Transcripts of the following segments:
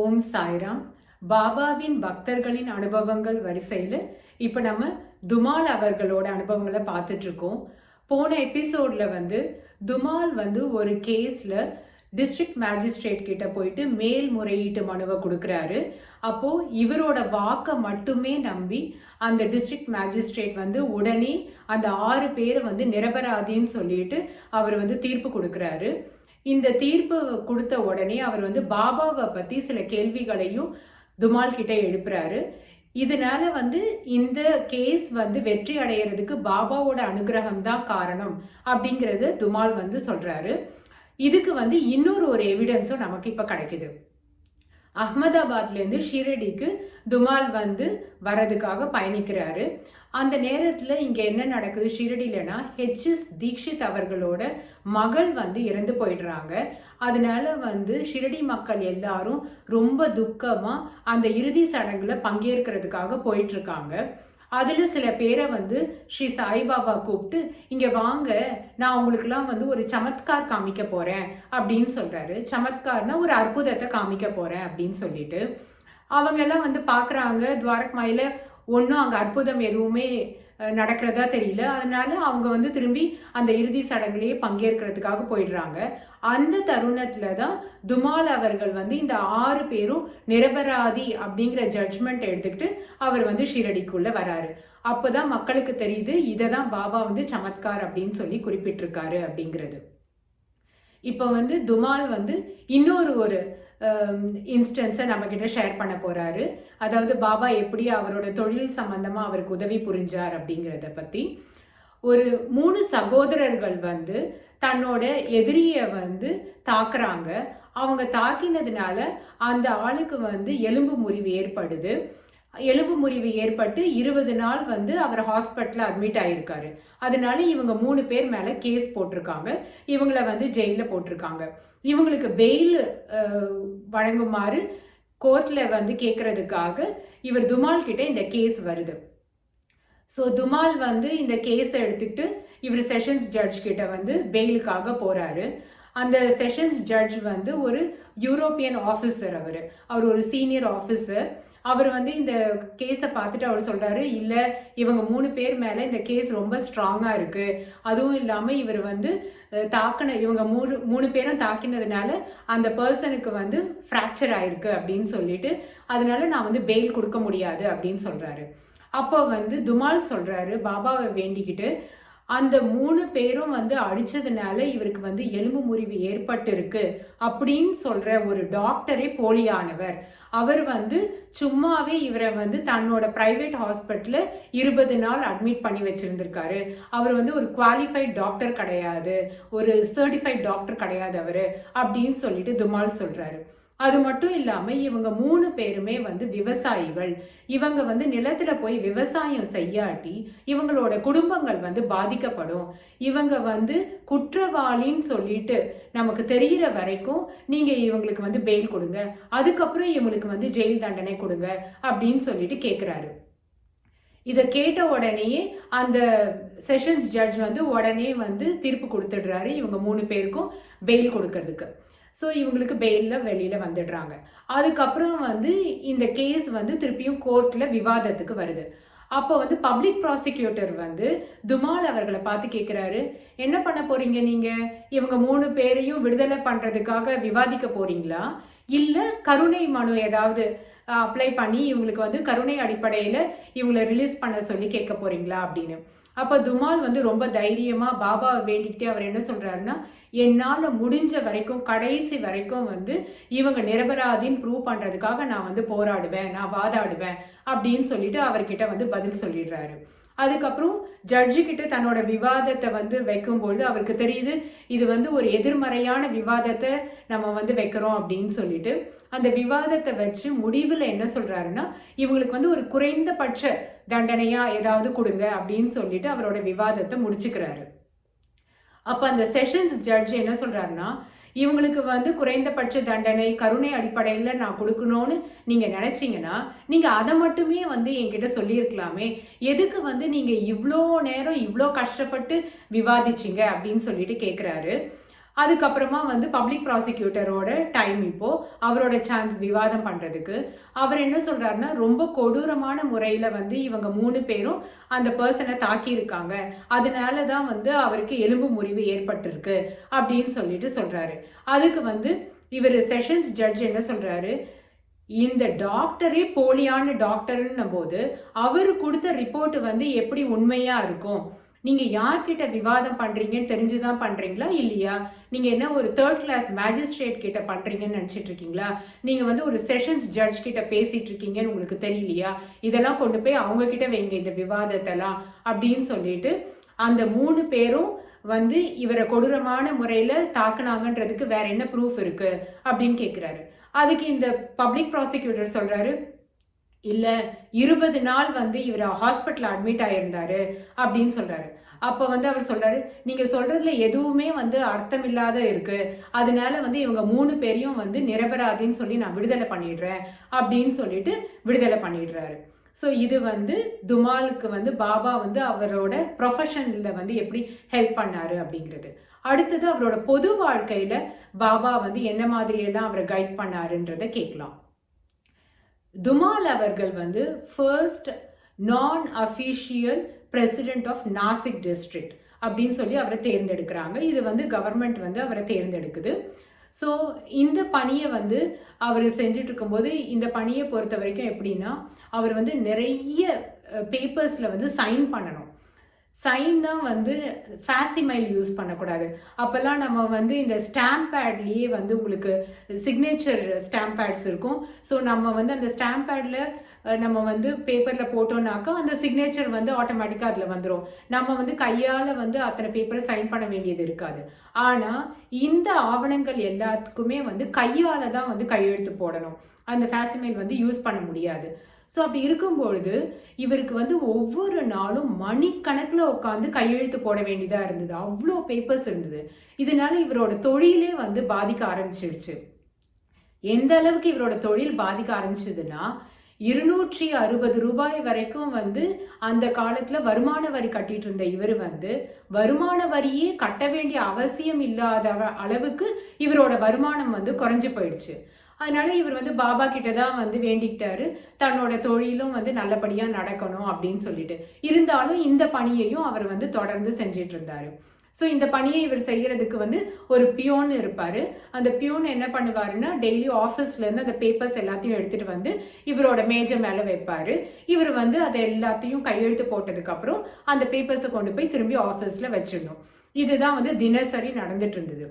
ஓம் சாய்ராம். பாபாவின் பக்தர்களின் அனுபவங்கள் வரிசையில் இப்போ நம்ம துமால் அவர்களோட அனுபவங்களை பார்த்துட்ருக்கோம். போன எபிசோடில் வந்து துமால் வந்து ஒரு கேஸில் டிஸ்ட்ரிக்ட் மேஜிஸ்ட்ரேட் கிட்ட போயிட்டு மேல்முறையீட்டு மனுவை கொடுக்குறாரு. அப்போது இவரோட வாக்கை மட்டுமே நம்பி அந்த டிஸ்ட்ரிக்ட் மேஜிஸ்ட்ரேட் வந்து உடனே அந்த ஆறு பேரை வந்து நிரபராதின்னு சொல்லிட்டு அவர் வந்து தீர்ப்பு கொடுக்குறாரு. இந்த தீர்ப்பு கொடுத்த உடனே அவர் வந்து பாபாவை பற்றி சில கேள்விகளையும் துமால் கிட்ட எழுப்புறாரு. இதனால வந்து இந்த கேஸ் வந்து வெற்றி அடையிறதுக்கு பாபாவோட அனுகிரகம் தான் காரணம் அப்படிங்கிறது துமால் வந்து சொல்றாரு. இதுக்கு வந்து இன்னொரு ஒரு எவிடன்ஸும் நமக்கு இப்போ கிடைக்குது. அகமதாபாத்லேருந்து ஷீரடிக்கு துமால் வந்து வர்றதுக்காக பயணிக்கிறாரு. அந்த நேரத்தில் இங்கே என்ன நடக்குது ஷீரடியிலனா ஹெச்எஸ் தீக்ஷித் அவர்களோட மகள் வந்து இறந்து போயிடுறாங்க. அதனால வந்து ஷிரடி மக்கள் எல்லாரும் ரொம்ப துக்கமாக அந்த இறுதி சடங்கில் பங்கேற்கிறதுக்காக போயிட்டுருக்காங்க இருக்காங்க. அதில் சில பேரை வந்து ஸ்ரீ சாய்பாபா கூப்பிட்டு இங்கே வாங்க நான் உங்களுக்குலாம் வந்து ஒரு சமத்கார் காமிக்க போகிறேன் அப்படின்னு சொல்கிறாரு சமத்கார்னா ஒரு அற்புதத்தை காமிக்க போகிறேன் அப்படின்னு சொல்லிட்டு. அவங்கெல்லாம் வந்து பார்க்குறாங்க துவாரக்மயில ஒன்றும் அங்கே அற்புதம் எதுவுமே நடக்கிறதா தெரியல. அதனால அவங்க வந்து திரும்பி அந்த இறுதி சடங்குலேயே பங்கேற்கிறதுக்காக போயிடுறாங்க. அந்த தருணத்தில் தான் துமால் அவர்கள் வந்து இந்த ஆறு பேரும் நிரபராதி அப்படிங்கிற ஜட்ஜ்மெண்ட் எடுத்துக்கிட்டு அவர் வந்து ஷீரடிக்குள்ளே வராரு. அப்போதான் மக்களுக்கு தெரியுது இதை தான் பாபா வந்து சமத்கார் அப்படின்னு சொல்லி குறிப்பிட்டிருக்காரு அப்படிங்கிறது. இப்போ வந்து துமால் வந்து இன்னொரு ஒரு இன்ஸ்டன்ஸை நம்மக்கிட்ட ஷேர் பண்ண போகிறாரு அதாவது பாபா எப்படி அவரோட தொழில் சம்மந்தமாக அவருக்கு உதவி புரிஞ்சார் அப்படிங்கிறத பற்றி ஒரு மூணு சகோதரர்கள் வந்து தன்னோட எதிரியை வந்து தாக்குறாங்க. அவங்க தாக்கினதுனால அந்த ஆளுக்கு வந்து எலும்பு முறிவு ஏற்படுது. எலும்பு முறிவு ஏற்பட்டு இருபது நாள் வந்து அவர் ஹாஸ்பிட்டலில் அட்மிட் ஆகியிருக்காரு அதனால இவங்க மூணு பேர் மேலே கேஸ் போட்டிருக்காங்க. இவங்கள வந்து ஜெயிலில் போட்டிருக்காங்க. இவங்களுக்கு பெயில் வழங்குமாறு கோர்ட்டில் வந்து கேட்குறதுக்காக இவர் துமால் கிட்ட இந்த கேஸ் வருது. ஸோ துமால் வந்து இந்த கேஸை எடுத்துக்கிட்டு இவர் செஷன்ஸ் ஜட்ஜ் கிட்ட வந்து பெயிலுக்காக போகிறாரு அந்த செஷன்ஸ் ஜட்ஜ் வந்து ஒரு யூரோப்பியன் ஆஃபீஸர் அவர். அவர் ஒரு சீனியர் ஆஃபீஸர் அவர் வந்து இந்த கேஸை பார்த்துட்டு அவர் சொல்கிறாரு இல்லை இவங்க மூணு பேர் மேலே இந்த கேஸ் ரொம்ப ஸ்ட்ராங்காக இருக்குது அதுவும் இல்லாமல் இவர் வந்து தாக்கின இவங்க மூணு மூணு பேரும் தாக்கினதுனால அந்த பர்சனுக்கு வந்து ஃப்ராக்சர் ஆயிருக்கு அப்படின்னு சொல்லிட்டு அதனால நான் வந்து பெயில் கொடுக்க முடியாது அப்படின்னு சொல்கிறாரு அப்போ வந்து துமால் சொல்கிறாரு பாபாவை வேண்டிக்கிட்டு அந்த மூணு பேரும் வந்து அடித்ததுனால இவருக்கு வந்து எலும்பு முறிவு ஏற்பட்டிருக்கு அப்படின்னு சொல்கிற ஒரு டாக்டரே போலியானவர். அவர் வந்து சும்மாவே இவரை வந்து தன்னோட ப்ரைவேட் ஹாஸ்பிட்டலில் இருபது நாள் அட்மிட் பண்ணி வச்சுருந்துருக்காரு. அவர் வந்து ஒரு குவாலிஃபைட் டாக்டர் கிடையாது. ஒரு சர்டிஃபைட் டாக்டர் கிடையாது அவர் அப்படின்னு சொல்லிட்டு துமால் சொல்கிறாரு அது மட்டும் இல்லாமல் இவங்க மூணு பேருமே வந்து விவசாயிகள். இவங்க வந்து நிலத்தில் போய் விவசாயம் செய்யாட்டி இவங்களோட குடும்பங்கள் வந்து பாதிக்கப்படும். இவங்க வந்து குற்றவாளின்னு சொல்லிட்டு நமக்கு தெரிகிற வரைக்கும் நீங்கள் இவங்களுக்கு வந்து பெயில் கொடுங்க. அதுக்கப்புறம் இவங்களுக்கு வந்து ஜெயில் தண்டனை கொடுங்க அப்படின்னு சொல்லிட்டு கேட்குறாரு இதை கேட்ட உடனேயே அந்த செஷன்ஸ் ஜட்ஜ் வந்து உடனே வந்து தீர்ப்பு கொடுத்துடுறாரு இவங்க மூணு பேருக்கும் பெயில் கொடுக்கறதுக்கு. ஸோ இவங்களுக்கு பெயிலில் வெளியில் வந்துடுறாங்க. அதுக்கப்புறம் வந்து இந்த கேஸ் வந்து திருப்பியும் கோர்ட்டில் விவாதத்துக்கு வருது. அப்போ வந்து பப்ளிக் ப்ராசிக்யூட்டர் வந்து துமால் அவர்களை பார்த்து கேட்குறாரு என்ன பண்ண போறீங்க நீங்கள் இவங்க மூணு பேரையும் விடுதலை பண்ணுறதுக்காக விவாதிக்க போறீங்களா? இல்லை கருணை மனு ஏதாவது அப்ளை பண்ணி இவங்களுக்கு வந்து கருணை அடிப்படையில் இவங்களை ரிலீஸ் பண்ண சொல்லி கேட்க போறீங்களா? அப்படின்னு. அப்போ துமால் வந்து ரொம்ப தைரியமாக பாபாவை வேண்டிக்கிட்டே அவர் என்ன சொல்கிறாருன்னா என்னால் முடிஞ்ச வரைக்கும் கடைசி வரைக்கும் வந்து இவங்க நிரபராதின்னு ப்ரூவ் பண்ணுறதுக்காக நான் வந்து போராடுவேன் நான் வாதாடுவேன் அப்படின்னு சொல்லிட்டு அவர்கிட்ட வந்து பதில் சொல்லிடுறாரு. அதுக்கப்புறம் ஜட்ஜு கிட்ட தன்னோட விவாதத்தை வந்து வைக்கும்பொழுது அவருக்கு தெரியுது இது வந்து ஒரு எதிர்மறையான விவாதத்தை நம்ம வந்து வைக்கிறோம் அப்படின்னு சொல்லிட்டு அந்த விவாதத்தை வச்சு முடிவில் என்ன சொல்கிறாருன்னா இவங்களுக்கு வந்து ஒரு குறைந்தபட்ச தண்டனையாக ஏதாவது கொடுங்க அப்படின்னு சொல்லிட்டு அவரோட விவாதத்தை முடிச்சுக்கிறாரு. அப்போ அந்த செஷன்ஸ் ஜட்ஜ் என்ன சொல்கிறாருன்னா இவங்களுக்கு வந்து குறைந்தபட்ச தண்டனை கருணை அடிப்படையில் நான் கொடுக்கணும்னு நீங்கள் நினச்சிங்கன்னா நீங்கள் அதை மட்டுமே வந்து என்கிட்ட சொல்லியிருக்கலாமே. எதுக்கு வந்து நீங்கள் இவ்வளோ நேரம் இவ்வளோ கஷ்டப்பட்டு விவாதிச்சிங்க அப்படின்னு சொல்லிட்டு கேட்குறாரு அதுக்கப்புறமா வந்து பப்ளிக் ப்ராசிக்யூட்டரோட டைம் இப்போது அவரோட சான்ஸ் விவாதம் பண்ணுறதுக்கு அவர் என்ன சொல்கிறாருன்னா ரொம்ப கொடூரமான முறையில் வந்து இவங்க மூணு பேரும் அந்த பர்சனை தாக்கியிருக்காங்க. அதனால தான் வந்து அவருக்கு எலும்பு முறிவு ஏற்பட்டிருக்கு அப்படின்னு சொல்லிட்டு சொல்கிறாரு அதுக்கு வந்து இவர் செஷன்ஸ் ஜட்ஜ் என்ன சொல்கிறாரு இந்த டாக்டரே போலியான டாக்டர்ன்னும் போது அவர் கொடுத்த ரிப்போர்ட் வந்து எப்படி உண்மையாக இருக்கும்? நீங்கள் யார்கிட்ட விவாதம் பண்ணுறீங்கன்னு தெரிஞ்சு தான் பண்ணுறீங்களா இல்லையா? நீங்கள் என்ன ஒரு தேர்ட் கிளாஸ் மேஜிஸ்ட்ரேட் கிட்ட பண்ணுறீங்கன்னு நினச்சிட்டு இருக்கீங்களா? நீங்கள் வந்து ஒரு செஷன்ஸ் ஜட்ஜ் கிட்ட பேசிகிட்டு இருக்கீங்கன்னு உங்களுக்கு தெரியலையா? இதெல்லாம் கொண்டு போய் அவங்கக்கிட்ட வைங்க இந்த விவாதத்தெல்லாம் அப்படின்னு சொல்லிட்டு அந்த மூணு பேரும் வந்து இவரை கொடூரமான முறையில் தாக்குனாங்கன்றதுக்கு வேற என்ன ப்ரூஃப் இருக்குது அப்படின்னு கேட்குறாரு அதுக்கு இந்த பப்ளிக் ப்ராசிக்யூட்டர் சொல்கிறாரு இல்லை இருபது நாள் வந்து இவர் ஹாஸ்பிட்டலில் அட்மிட் ஆயிருந்தாரு அப்படின்னு சொல்கிறாரு அப்போ வந்து அவர் சொல்கிறாரு நீங்கள் சொல்கிறதுல எதுவுமே வந்து அர்த்தமில்லாத இருக்குது அதனால வந்து இவங்க மூணு பேரையும் வந்து நிரபராதின்னு சொல்லி நான் விடுதலை பண்ணிடுறேன் அப்படின்னு சொல்லிட்டு விடுதலை பண்ணிடுறாரு. ஸோ இது வந்து துமாலுக்கு வந்து பாபா வந்து அவரோட ப்ரொஃபஷனில் வந்து எப்படி ஹெல்ப் பண்ணாரு அப்படிங்கிறது. அடுத்தது அவரோட பொது வாழ்க்கையில் பாபா வந்து என்ன மாதிரியெல்லாம் அவரை கைட் பண்ணாருன்றதை கேட்கலாம். துமால் அவர்கள் வந்து ஃபர்ஸ்ட் நான் official president of Nashik district அப்படின்னு சொல்லி அவரை தேர்ந்தெடுக்கிறாங்க. இது வந்து கவர்மெண்ட் வந்து அவரை தேர்ந்தெடுக்குது. ஸோ இந்த பணியை வந்து அவர் செஞ்சுட்டு இருக்கும்போது இந்த பணியை பொறுத்த வரைக்கும் எப்படின்னா அவர் வந்து நிறைய பேப்பர்ஸில் வந்து சைன் பண்ணணும். சைன்னா வந்து ஃபேசிமைல் யூஸ் பண்ணக்கூடாது. அப்போல்லாம் நம்ம வந்து இந்த ஸ்டாம்ப் பேட்லேயே வந்து உங்களுக்கு சிக்னேச்சர் ஸ்டாம்ப் பேட்ஸ் இருக்கும். ஸோ நம்ம வந்து அந்த ஸ்டாம்ப் பேடில் நம்ம வந்து பேப்பரில் போட்டோம்னாக்கா அந்த சிக்னேச்சர் வந்து ஆட்டோமேட்டிக்காக அதில் வந்துடும் நம்ம வந்து கையால் வந்து அத்தனை பேப்பரை சைன் பண்ண வேண்டியது இருக்காது. ஆனால் இந்த ஆவணங்கள் எல்லாத்துக்குமே வந்து கையால் தான் வந்து கையெழுத்து போடணும். அந்த ஃபேசிமைல் வந்து யூஸ் பண்ண முடியாது. ஸோ அப்படி இருக்கும்பொழுது இவருக்கு வந்து ஒவ்வொரு நாளும் மணிக்கணக்கில் உட்காந்து கையெழுத்து போட வேண்டியதாக இருந்தது. அவ்வளோ பேப்பர்ஸ் இருந்தது. இதனால இவரோட தொழிலே வந்து பாதிக்க ஆரம்பிச்சிடுச்சு எந்த அளவுக்கு இவரோட தொழில் பாதிக்க ஆரம்பிச்சதுன்னா இருநூற்றி அறுபது ரூபாய் வரைக்கும் வந்து அந்த காலத்தில் வருமான வரி கட்டிட்டு இருந்த இவர் வந்து வருமான வரியே கட்ட வேண்டிய அவசியம் இல்லாத அளவுக்கு இவரோட வருமானம் வந்து குறைஞ்சு போயிடுச்சு. அதனால இவர் வந்து பாபா கிட்ட தான் வந்து வேண்டிக்கிட்டாரு. தன்னோட தொழிலும் வந்து நல்லபடியாக நடக்கணும் அப்படின்னு சொல்லிட்டு. இருந்தாலும் இந்த பணியையும் அவர் வந்து தொடர்ந்து செஞ்சிட்டு இருந்தாரு ஸோ இந்த பணியை இவர் செய்கிறதுக்கு வந்து ஒரு பியூன் இருப்பார். அந்த பியூன் என்ன பண்ணுவாருன்னா டெய்லி ஆஃபீஸ்லேருந்து அந்த பேப்பர்ஸ் எல்லாத்தையும் எடுத்துகிட்டு வந்து இவரோட மேஜை மேலே வைப்பார். இவர் வந்து அதை எல்லாத்தையும் கையெழுத்து போட்டதுக்கப்புறம் அந்த பேப்பர்ஸை கொண்டு போய் திரும்பி ஆஃபீஸில் வச்சிடணும். இதுதான் வந்து தினசரி நடந்துட்டு இருந்தது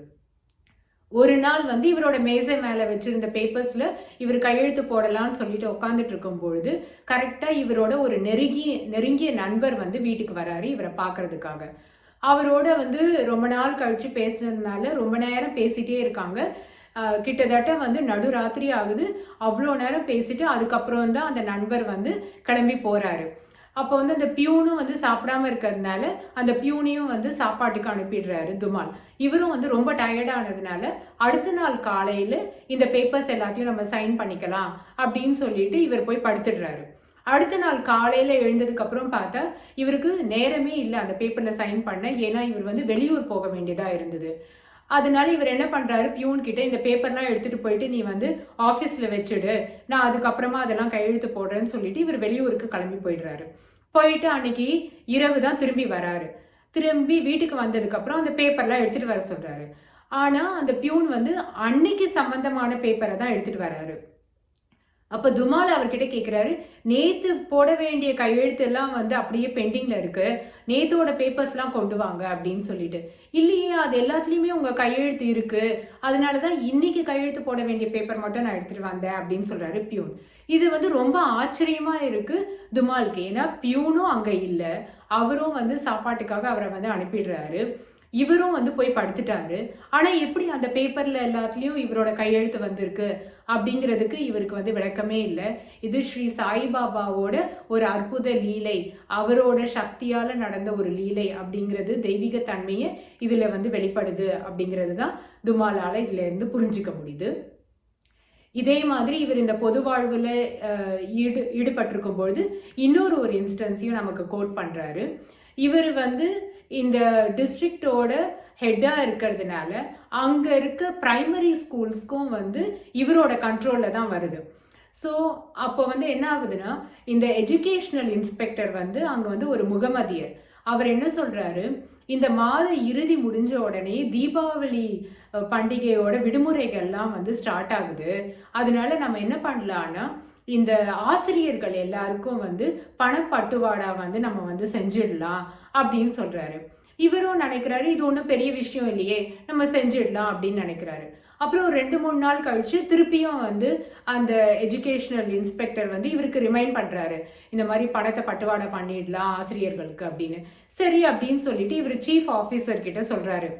ஒரு நாள் வந்து இவரோட மேசை மேலே வச்சிருந்த பேப்பர்ஸில் இவர் கையெழுத்து போடலான்னு சொல்லிட்டு உட்காந்துட்டு இருக்கும் பொழுது கரெக்டாக இவரோட ஒரு நெருங்கிய நெருங்கிய நண்பர் வந்து வீட்டுக்கு வராரு இவரை பார்க்கறதுக்காக. அவரோட வந்து ரொம்ப நாள் கழித்து பேசுனதுனால ரொம்ப நேரம் பேசிட்டே இருக்காங்க. கிட்டத்தட்ட வந்து நடுராத்திரி ஆகுது. அவ்வளோ நேரம் பேசிட்டு அதுக்கப்புறம் தான் அந்த நண்பர் வந்து கிளம்பி போகிறாரு அப்போ வந்து அந்த பியூனும் வந்து சாப்பிடாம இருக்கிறதுனால அந்த பியூனையும் வந்து சாப்பாட்டுக்கு அனுப்பிடுறாரு துமால். இவரும் வந்து ரொம்ப டயர்டானதுனால அடுத்த நாள் காலையில் இந்த பேப்பர்ஸ் எல்லாத்தையும் நம்ம சைன் பண்ணிக்கலாம் அப்படின்னு சொல்லிட்டு இவர் போய் படுத்துடுறாரு. அடுத்த நாள் காலையில் எழுந்ததுக்கப்புறம் பார்த்தா இவருக்கு நேரமே இல்லை அந்த பேப்பரில் சைன் பண்ண. ஏன்னா இவர் வந்து வெளியூர் போக வேண்டியதாக இருந்தது. அதனால இவர் என்ன பண்ணுறாரு பியூன் கிட்ட இந்த பேப்பர்லாம் எடுத்துகிட்டு போயிட்டு நீ வந்து ஆஃபீஸில் வச்சுடு. நான் அதுக்கப்புறமா அதெல்லாம் கையெழுத்து போடுறேன்னு சொல்லிட்டு இவர் வெளியூருக்கு கிளம்பி போயிடுறாரு. போயிட்டு அன்னைக்கு இரவு தான் திரும்பி வராரு. திரும்பி வீட்டுக்கு வந்ததுக்கப்புறம் அந்த பேப்பர்லாம் எடுத்துகிட்டு வர சொல்கிறாரு ஆனால் அந்த பியூன் வந்து அன்னைக்கு சம்மந்தமான பேப்பரை தான் எடுத்துகிட்டு வராரு. அப்போ துமால் அவர்கிட்ட கேட்குறாரு நேற்று போட வேண்டிய கையெழுத்து எல்லாம் வந்து அப்படியே பெண்டிங்கில் இருக்குது நேத்தோட பேப்பர்ஸ்லாம் கொண்டு வாங்க அப்படின்னு சொல்லிட்டு. இல்லையே அது எல்லாத்துலேயுமே உங்கள் கையெழுத்து இருக்குது அதனால தான் இன்னைக்கு கையெழுத்து போட வேண்டிய பேப்பர் மட்டும் நான் எடுத்துகிட்டு வந்தேன் அப்படின்னு சொல்கிறாரு பியூன். இது வந்து ரொம்ப ஆச்சரியமாக இருக்குது துமாலுக்கு. ஏன்னா பியூனும் அங்கே இல்லை. அவரும் வந்து சாப்பாட்டுக்காக அவரை வந்து அனுப்பிடுறாரு. இவரும் வந்து போய் படுத்துட்டாரு. ஆனால் எப்படி அந்த பேப்பரில் எல்லாத்துலேயும் இவரோட கையெழுத்து வந்திருக்கு அப்படிங்கிறதுக்கு இவருக்கு வந்து விளக்கமே இல்லை. இது ஸ்ரீ சாய்பாபாவோட ஒரு அற்புத லீலை. அவரோட சக்தியால் நடந்த ஒரு லீலை அப்படிங்கிறது தெய்வீக தன்மையை இதில் வந்து வெளிப்படுது அப்படிங்கிறது தான் துமாலால் இதுலேருந்து புரிஞ்சிக்க முடியுது. இதே மாதிரி இவர் இந்த பொது வாழ்வில் ஈடு ஈடுபட்டிருக்கும் பொழுது இன்னொரு ஒரு இன்ஸ்டன்ஸையும் நமக்கு கோட் பண்ணுறாரு இவர் வந்து இந்த டிஸ்ட்ரிக்டோட ஹெட்டாக இருக்கிறதுனால அங்கே இருக்க ப்ரைமரி ஸ்கூல்ஸ்க்கும் வந்து இவரோட கண்ட்ரோலில் தான் வருது. ஸோ அப்போ வந்து என்ன ஆகுதுன்னா இந்த எஜுகேஷ்னல் இன்ஸ்பெக்டர் வந்து அங்கே வந்து ஒரு முகமதியர். அவர் என்ன சொல்கிறாரு இந்த மாத இறுதி முடிஞ்ச உடனே தீபாவளி பண்டிகையோட விடுமுறைகள்லாம் வந்து ஸ்டார்ட் ஆகுது. அதனால நம்ம என்ன பண்ணலான்னா இந்த ஆசிரியர்கள் எல்லாருக்கும் வந்து பணப்பட்டுவாடா வந்து நம்ம வந்து செஞ்சிடலாம் அப்படின்னு சொல்கிறாரு இவரும் நினைக்கிறாரு இது ஒன்றும் பெரிய விஷயம் இல்லையே நம்ம செஞ்சிடலாம் அப்படின்னு நினைக்கிறாரு. அப்புறம் ஒரு ரெண்டு மூணு நாள் கழித்து திருப்பியும் வந்து அந்த எஜுகேஷனல் இன்ஸ்பெக்டர் வந்து இவருக்கு ரிமைண்ட் பண்ணுறாரு இந்த மாதிரி பணத்தை பட்டுவாடை பண்ணிடலாம் ஆசிரியர்களுக்கு அப்படின்னு. சரி அப்படின்னு சொல்லிட்டு இவர் சீஃப் ஆஃபீஸர் கிட்ட சொல்கிறாரு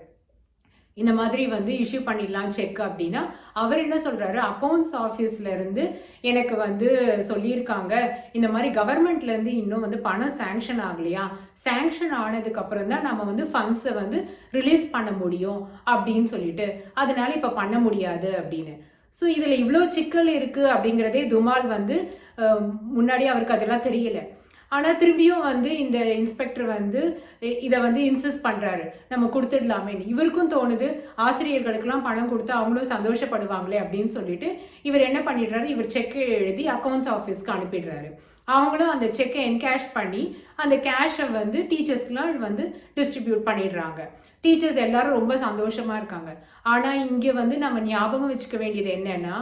இந்த மாதிரி வந்து இஷ்யூ பண்ணிடலாம் செக் அப்படின்னா அவர் என்ன சொல்கிறாரு அக்கௌண்ட்ஸ் ஆஃபீஸ்லேருந்து எனக்கு வந்து சொல்லியிருக்காங்க. இந்த மாதிரி கவர்மெண்ட்லேருந்து இன்னும் வந்து பணம் சேங்ஷன் ஆகலையா? சேங்ஷன் ஆனதுக்கப்புறம் தான் நம்ம வந்து ஃபண்ட்ஸை வந்து ரிலீஸ் பண்ண முடியும் அப்படின்னு சொல்லிட்டு அதனால இப்போ பண்ண முடியாது அப்படின்னு. ஸோ இதில் இவ்வளோ சிக்கல் இருக்குது அப்படிங்கிறதே துமால் வந்து முன்னாடி அவருக்கு அதெல்லாம் தெரியலை. ஆனால் திரும்பியும் வந்து இந்த இன்ஸ்பெக்டர் வந்து இதை வந்து இன்சிஸ்ட் பண்ணுறாரு நம்ம கொடுத்துடலாமே இவருக்கும் தோணுது ஆசிரியர்களுக்கெல்லாம் பணம் கொடுத்து அவங்களும் சந்தோஷப்படுவாங்களே அப்படின்னு சொல்லிட்டு இவர் என்ன பண்ணிடுறாரு? இவர் செக் எழுதி அக்கௌண்ட்ஸ் ஆஃபீஸ்க்கு அனுப்பிடுறாரு. அவங்களும் அந்த செக்கை என்கேஷ் பண்ணி அந்த கேஷை வந்து டீச்சர்ஸ்க்குலாம் வந்து டிஸ்ட்ரிபியூட் பண்ணிடுறாங்க. டீச்சர்ஸ் எல்லாரும் ரொம்ப சந்தோஷமாக இருக்காங்க. ஆனால் இங்கே வந்து நம்ம ஞாபகம் வச்சுக்க வேண்டியது என்னென்னா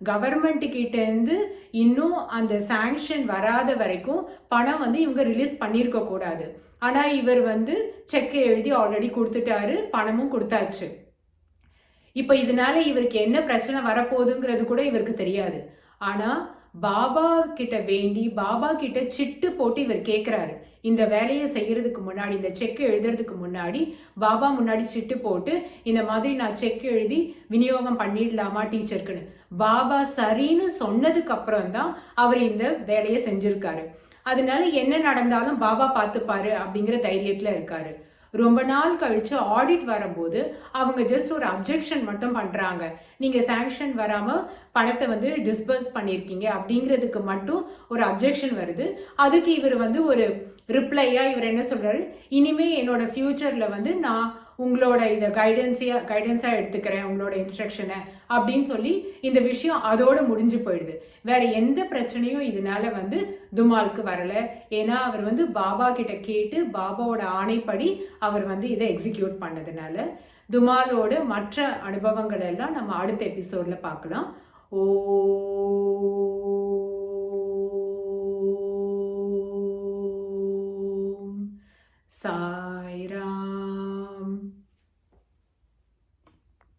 கவர்மெண்ட் கிட்டேருந்து இன்னும் அந்த சாங்ஷன் வராத வரைக்கும் பணம் வந்து இவங்க ரிலீஸ் பண்ணியிருக்க கூடாது. ஆனால் இவர் வந்து செக் எழுதி ஆல்ரெடி கொடுத்துட்டாரு பணமும் கொடுத்தாச்சு. இப்போ இதனால இவருக்கு என்ன பிரச்சனை வரப்போகுதுங்கிறது கூட இவருக்கு தெரியாது. ஆனால் பாபா கிட்ட வேண்டி பாபா கிட்ட சிட்டு போட்டு இவர் கேட்குறாரு இந்த வேலையை செய்யறதுக்கு முன்னாடி இந்த செக் எழுதுறதுக்கு முன்னாடி பாபா முன்னாடி சிட்டு போட்டு இந்த மாதிரி நான் செக் எழுதி விநியோகம் பண்ணிடலாமா டீச்சருக்குன்னு. பாபா சரின்னு சொன்னதுக்கு அப்புறம் தான் அவர் இந்த வேலையை செஞ்சிருக்காரு. அதனால என்ன நடந்தாலும் பாபா பார்த்துப்பாரு அப்படிங்கிற தைரியத்தில் இருக்காரு. ரொம்ப நாள் கழிச்சு ஆடிட் வரும்போது அவங்க ஜஸ்ட் ஒரு அப்ஜெக்ஷன் மட்டும் பண்ணுறாங்க நீங்கள் சேங்ஷன் வராமல் பணத்தை வந்து டிஸ்பர்ஸ் பண்ணியிருக்கீங்க அப்படிங்கிறதுக்கு மட்டும் ஒரு அப்ஜெக்ஷன் வருது. அதுக்கு இவர் வந்து ஒரு ரிப்ளையாக இவர் என்ன சொல்கிறாரு இனிமேல் என்னோட ஃப்யூச்சரில் வந்து நான் உங்களோட இதை கைடன்ஸியாக கைடன்ஸாக எடுத்துக்கிறேன் உங்களோட இன்ஸ்ட்ரக்ஷனை அப்படின்னு சொல்லி இந்த விஷயம் அதோடு முடிஞ்சு போயிடுது. வேறு எந்த பிரச்சனையும் இதனால் வந்து துமாலுக்கு வரலை. ஏன்னா அவர் வந்து பாபா கிட்ட கேட்டு பாபாவோட ஆணைப்படி அவர் வந்து இதை எக்ஸிக்யூட் பண்ணதுனால துமாலோட மற்ற அனுபவங்கள் எல்லாம் நம்ம அடுத்த எபிசோடில் பார்க்கலாம். ஓ So.